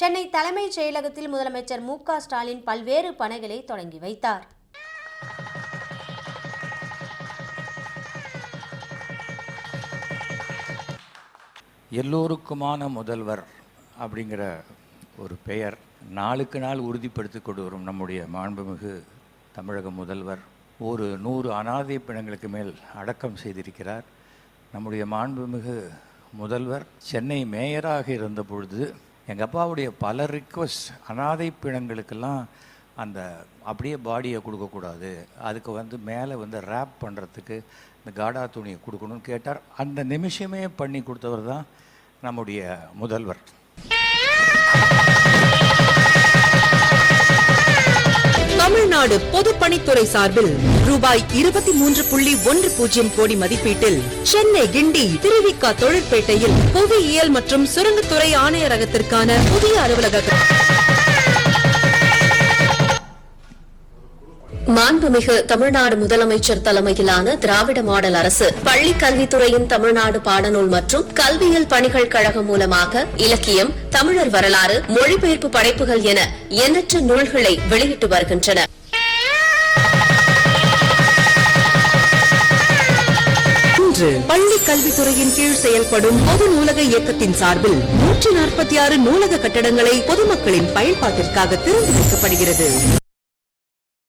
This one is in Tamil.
சென்னை தலைமைச் செயலகத்தில் முதலமைச்சர் மு ஸ்டாலின் பல்வேறு பணிகளை தொடங்கி வைத்தார். எல்லோருக்குமான முதல்வர் அப்படிங்கிற ஒரு பெயர் நாளுக்கு நாள் உறுதிப்படுத்திக் கொண்டு வரும் நம்முடைய மாண்புமிகு தமிழக முதல்வர். ஒரு நூறு அனாதை பிணங்களுக்கு மேல் அடக்கம் செய்திருக்கிறார். நம்முடைய மாண்புமிகு முதல்வர் சென்னை மேயராக இருந்த பொழுது எங்கள் அப்பாவுடைய பல ரிக்வஸ்ட் அனாதை பிணங்களுக்கெல்லாம் அந்த அப்படியே பாடியை கொடுக்கக்கூடாது. அதுக்கு வந்து மேலே வந்து ரேப் பண்ணுறதுக்கு இந்த காடா துணியை கொடுக்கணும்னு கேட்டார். அந்த நிமிஷமே பண்ணி கொடுத்தவர் தான் நம்முடைய முதல்வர். தமிழ்நாடு பொதுப்பணித்துறை சார்பில் ரூபாய் இருபத்தி மூன்று புள்ளி ஒன்று பூஜ்ஜியம் கோடி மதிப்பீட்டில் சென்னை கிண்டி திருவிக்கா தொழிற்பேட்டையில் புவியியல் மற்றும் சுரங்கத்துறை ஆணையரகத்திற்கான புதிய அலுவலக மாண்புமிகு தமிழ்நாடு முதலமைச்சர் தலைமையிலான திராவிட மாடல் அரசு பள்ளி கல்வித்துறையின் தமிழ்நாடு பாடநூல் மற்றும் கல்வியியல் பணிகள் கழகம் மூலமாக இலக்கியம் தமிழர் வரலாறு மொழிபெயர்ப்பு படைப்புகள் என எண்ணற்ற நூல்களை வெளியிட்டு வருகின்றன. இன்று பள்ளி கல்வித்துறையின் கீழ் செயல்படும் பொது நூலக இயக்கத்தின் சார்பில் நூற்றி நாற்பத்தி ஆறு நூலக கட்டடங்களை பொதுமக்களின் பயன்பாட்டிற்காக திறந்து வைக்கப்படுகிறது.